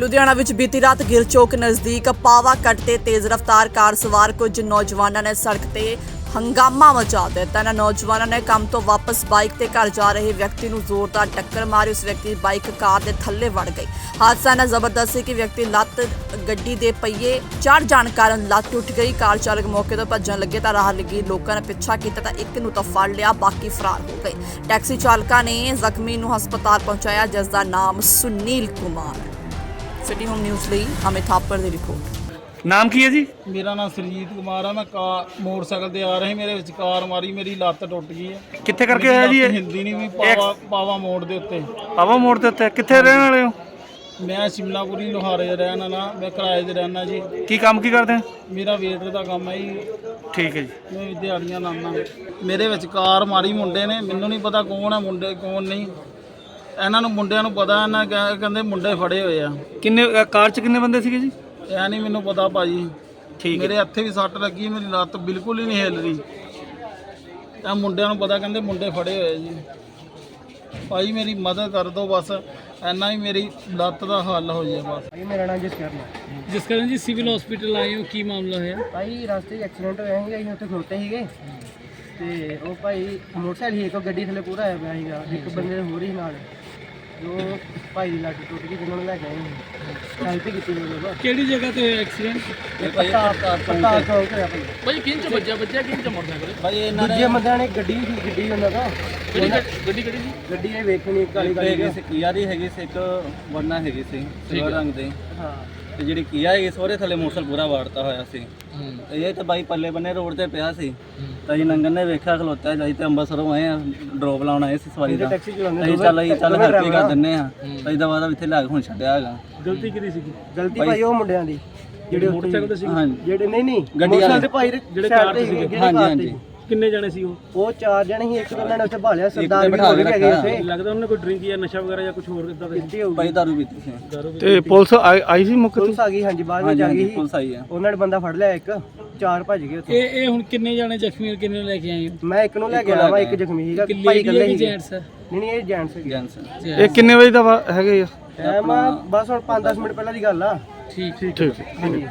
ਲੁਧਿਆਣਾ ਵਿੱਚ ਬੀਤੀ ਰਾਤ ਗਿਰ ਚੌਕ ਨਜ਼ਦੀਕ ਪਾਵਾ ਕੱਟ ਤੇ ਤੇਜ਼ ਰਫ਼ਤਾਰ ਕਾਰ ਸਵਾਰ ਕੁਝ ਨੌਜਵਾਨਾਂ ਨੇ ਸੜਕ ਤੇ ਹੰਗਾਮਾ ਮਚਾ ਦਿੱਤਾ। ਇਹਨਾਂ ਨੌਜਵਾਨਾਂ ਨੇ ਕੰਮ ਤੋਂ ਵਾਪਸ ਬਾਈਕ ਤੇ ਘਰ ਜਾ ਰਹੇ ਵਿਅਕਤੀ ਨੂੰ ਜ਼ੋਰਦਾਰ ਟੱਕਰ ਮਾਰੀ। ਉਸ ਵਿਅਕਤੀ ਦੀ ਬਾਈਕ ਕਾਰ ਦੇ ਥੱਲੇ ਵੜ ਗਈ। ਹਾਦਸਾ ਨਾ ਜ਼ਬਰਦਸਤ ਸੀ ਕਿ ਵਿਅਕਤੀ ਲੱਤ ਗੱਡੀ ਦੇ ਪਹੀਏ ਚੜ ਜਾਣ ਕਾਰਨ ਲੱਤ ਟੁੱਟ ਗਈ। ਕਾਰ ਚਾਲਕ ਮੌਕੇ ਤੋਂ ਭੱਜਣ ਲੱਗੇ ਤਾਂ ਰਾਹ ਲੱਗੀ। ਲੋਕਾਂ ਨੇ ਪਿੱਛਾ ਕੀਤਾ ਤਾਂ ਇੱਕ ਨੂੰ ਤਾਂ ਫੜ ਲਿਆ, ਬਾਕੀ ਫਰਾਰ ਹੋ ਗਏ। ਟੈਕਸੀ ਚਾਲਕਾਂ ਨੇ ਜ਼ਖਮੀ ਨੂੰ ਹਸਪਤਾਲ ਪਹੁੰਚਾਇਆ, ਜਿਸ ਦਾ ਨਾਮ ਸੁਨੀਲ ਕੁਮਾਰ। ਹੈ ਸਿਟੀ ਹੋਮ ਨਿਊਜ਼ ਲਈ ਅਮਿਤ ਥਾਪਰ ਦੀ ਰਿਪੋਰਟ ਨਾਮ ਕੀ ਹੈ ਜੀ? ਮੇਰਾ ਨਾਮ ਸਰਜੀਤ ਕੁਮਾਰ ਆ ਮੈਂ ਕਾ ਮੋਟਰਸਾਈਕਲ ਤੇ ਆ ਰਹੀ ਮੇਰੇ ਵਿੱਚ ਕਾਰ ਮਾਰੀ ਮੇਰੀ ਲੱਤ ਟੁੱਟ ਗਈ ਹੈ। ਕਿੱਥੇ ਕਰਕੇ ਮੇਰੀ ਹੋਇਆ ਜੀ ਇਹ? ਹਿਲਦੀ ਨਹੀਂ ਵੀ ਪਾਵਾ ਪਾਵਾ ਮੋੜ ਦੇ ਉੱਤੇ। ਪਾਵਾ ਮੋੜ ਦੇ ਉੱਤੇ। ਕਿੱਥੇ ਰਹਿਣ ਵਾਲੇ ਹੋ? ਮੈਂ ਸ਼ਿਮਲਾਪੁਰੀ ਲੋਹਾਰੇ ਦਾ ਰਹਿਣ ਵਾਲਾ ਮੈਂ ਕਿਰਾਏ ਤੇ ਰਹਿਣਾ ਜੀ। ਕੀ ਕੰਮ ਕੀ ਕਰਦੇ ਹੋ? ਮੇਰਾ ਵੇਟਰ ਦਾ ਕੰਮ ਹੈ ਜੀ। ਠੀਕ ਹੈ ਜੀ। ਮੈਂ ਦਿਹਾੜੀਆਂ ਲਾਉਂਦਾ ਮੇਰੇ ਵਿੱਚ ਕਾਰ ਮਾਰੀ ਮੁੰਡੇ ਨੇ ਮੈਨੂੰ ਨਹੀਂ ਪਤਾ ਕੌਣ ਹੈ ਮੁੰਡੇ ਕੌਣ ਨਹੀਂ। ਇਹਨਾਂ ਨੂੰ ਮੁੰਡਿਆਂ ਨੂੰ ਪਤਾ ਇਹਨਾਂ ਕਹਿ- ਕਹਿੰਦੇ ਮੁੰਡੇ ਫੜੇ ਹੋਏ ਆ। ਕਿੰਨੇ ਅ, ਕਾਰ 'ਚ ਕਿੰਨੇ ਬੰਦੇ ਸੀਗੇ ਜੀ? ਇਹ ਨਹੀਂ ਮੈਨੂੰ ਪਤਾ ਭਾਜੀ। ਠੀਕ ਹੈ। ਮੇਰੇ ਹੱਥੇ ਵੀ ਸੱਟ ਲੱਗੀ ਮੇਰੀ ਲੱਤ ਬਿਲਕੁਲ ਹੀ ਨਹੀਂ ਹਿੱਲ ਰਹੀ। ਇਹ ਮੁੰਡਿਆਂ ਨੂੰ ਪਤਾ ਕਹਿੰਦੇ ਮੁੰਡੇ ਫੜੇ ਹੋਏ ਜੀ। ਭਾਈ ਮੇਰੀ ਮਦਦ ਕਰ ਦਿਓ ਬਸ ਐਨਾ ਹੀ ਮੇਰੀ ਲੱਤ ਦਾ ਹੱਲ ਹੋ ਜਾਏ ਬਸ। ਮੇਰਾ ਨਾਮ ਜਸਕਰਨ ਹੈ। ਜਿਸ ਕਾਰਨ ਜੀ ਸਿਵਲ ਹਸਪੀਟਲ ਆਏ ਹੋ ਕੀ ਮਾਮਲਾ ਹੋਇਆ? ਭਾਈ ਰਸਤੇ 'ਚ ਐਕਸੀਡੈਂਟ ਹੋਇਆ ਸੀਗਾ ਅਸੀਂ ਉੱਥੇ ਖਲੋਤੇ ਸੀਗੇ। ਤੇ ਉਹ ਭਾਈ ਮੋਟਰਸਾਈਕਲ ਸੀ ਇੱਕ ਗੱਡੀ ਥੱਲੇ ਪੂਰਾ ਆਇਆ ਪਿਆ ਸੀਗਾ ਇੱਕ ਬੰਦੇ ਦੇ ਹੋਰ ਹੀ ਨਾਲ। ਜੋ ਭਾਈ ਦੀ ਲੱਤ ਟੁੱਟ ਗਈ ਜਿਹਨਾਂ ਨੂੰ ਲੈ ਕੇ ਆਏ ਸੀ। ਹੈਲਪ ਹੀ ਕੀਤੀ ਮੇਰੇ ਕੋਲ ਕਿਹੜੀ ਜਗ੍ਹਾ ਤੇ ਐਕਸੀਡੈਂਟ ਇਹ ਪਤਾ ਪਤਾ ਚੌਕ ਹੋਇਆ ਭਾਈ। ਭਾਈ ਕਿੰਨ ਚ ਵੱਜਿਆ ਬੱਜਿਆ ਕਿੰਨ ਚ ਮੋਟਰਸਾਈਕਲ ਭਾਈ ਇਹਨਾਂ ਦੂਜੇ ਬੰਦਿਆਂ ਨੇ ਗੱਡੀ ਸੀ ਗੱਡੀ ਉਹਨਾਂ ਦਾ। ਕਿਹੜੀ ਗੱਡੀ ਗੱਡੀ ਕਿਹੜੀ ਸੀ? ਗੱਡੀ ਇਹ ਵੇਖਣੀ ਕਾਲੀ ਕਾਲੀ ਹੈਗੀ ਸੀ ਕੀਆ ਦੀ ਹੈਗੀ ਸੀ ਇੱਕ ਵਰਨਾ ਹੈਗੀ ਸੀ ਸਿਲਵਰ ਰੰਗ ਦੇ। ਹਾਂ। ਤੇ ਜਿਹੜੀ ਕੀਆ ਹੈਗੀ ਸੋਰੇ ਥੱਲੇ ਮੋਟਰਸਾਈਕਲ ਪੂਰਾ ਵਾੜਤਾ ਹੋਇਆ ਸੀ। ਤੇ ਇਹ ਤੇ ਬਾਈ ਪੱਲੇ ਬੰਨੇ ਰੋਡ ਤੇ ਪਿਆ ਸੀ। ਤਾਂ ਜੀ ਨੰਗਨ ਨੇ ਵੇਖਿਆ ਖਲੋਤਾ ਜਾਈ ਤੇ ਅੰਬਰਸਰੋਂ ਆਏ ਆ ਡ੍ਰੌਪ ਲਾਉਣ ਆਏ ਸੀ ਸਵਾਰੀ ਦਾ। ਟੈਕਸੀ ਚਲਾਉਂਦੇ ਅਸੀਂ ਚੱਲ ਅਸੀਂ ਚੱਲ ਹੈਪੀ ਕਰ ਦਿੰਨੇ ਆ ਅਸੀਂ ਤਾਂ ਬਾਅਦ ਇੱਥੇ ਲੈ ਕੇ ਹੁਣ ਛੱਡਿਆ ਹੈਗਾ। ਗਲਤੀ ਕਿਹਦੀ ਸੀਗੀ? ਗਲਤੀ ਭਾਈ ਉਹ ਮੁੰਡਿਆਂ ਦੀ। ਜਿਹੜੇ ਮੋਟਰਸਾਈਕਲ ਤੇ ਹਾਂਜੀ। ਜਿਹੜੇ ਨਹੀਂ ਨਹੀਂ। ਗੱਡੀ ਵਾਲੇ। ਮੋਟਰਸਾਈਕਲ ਤੇ ਭਾਈ ਜਿਹੜੇ ਕਾਰ ਤੇ ਸੀਗੇ। ਹਾਂਜੀ ਹਾਂਜੀ। ਕਿੰਨੇ ਜਾਣੇ ਸੀ ਉਹ? ਉਹ ਚਾਰ ਜਣੇ ਸੀ ਇੱਕ ਤਾਂ ਉਹਨਾਂ ਨੇ ਉੱਥੇ ਭਾਲਿਆ ਸਰਦਾਰ ਵੀ ਬਿਠਾ ਹੋ ਕੇ ਗਏ ਹੈਗੇ। ਉੱਥੇ। ਲੱਗਦਾ ਉਹਨੇ ਕੋਈ ਡਰਿੰਕ ਜਾਂ ਨਸ਼ਾ ਵਗੈਰਾ ਜਾਂ ਕੁਝ ਹੋਰ ਇਦਾਂ ਦਾ ਕਿੱਥੇ ਹੋਊਗੀ। ਭਾਈ ਦਾਰੂ ਪੀਤੀ ਸੀ। ਤੇ ਪੁਲਿਸ ਆਈ ਸੀ ਮੁੱਖ ਪੁਲਿਸ ਆ ਗਈ ਹਾਂਜੀ ਬਾਅਦ ਵਿੱਚ ਆ ਗਈ ਸੀ ਪੁਲਿਸ ਆਈ ਆ। ਉਹਨਾਂ ਨੇ ਬੰਦਾ ਫੜ ਲਿਆ ਇੱਕ ਚਾਰ ਭੱਜ ਗਏ ਉੱਥੇ। ਇਹ ਇਹ ਹੁਣ ਕਿੰਨੇ ਜਾਣੇ ਜ਼ਖਮੀ ਔਰ ਕਿੰਨੇ ਲੈ ਕੇ ਆਏ ਹੋ? ਮੈਂ ਇੱਕ ਨੂੰ ਲੈ ਕੇ ਆਇਆ ਵਾ ਇੱਕ ਜ਼ਖਮੀ ਸੀਗਾ ਕਿ ਭਾਈ ਲੇਡੀ ਇਕੱਲੇ ਹੈ ਕਿ ਸੀਗੇ ਜੈਂਟਸ ਹੈ ਨਹੀਂ ਨਹੀਂ ਇਹ ਜੈਂਟਸ ਸੀਗੇ। ਜੈਂਸ ਇਹ ਕਿੰਨੇ ਵਜੇ ਦਾ ਵਾ- ਹੈਗੇ ਟਾਈਮ ਆ ਬਸ ਹੁਣ 5-10 ਮਿੰਟ ਪਹਿਲਾਂ ਦੀ ਗੱਲ ਆ। ਠੀਕ। ਠੀਕ ਠੀਕ ਹਾਂਜੀ।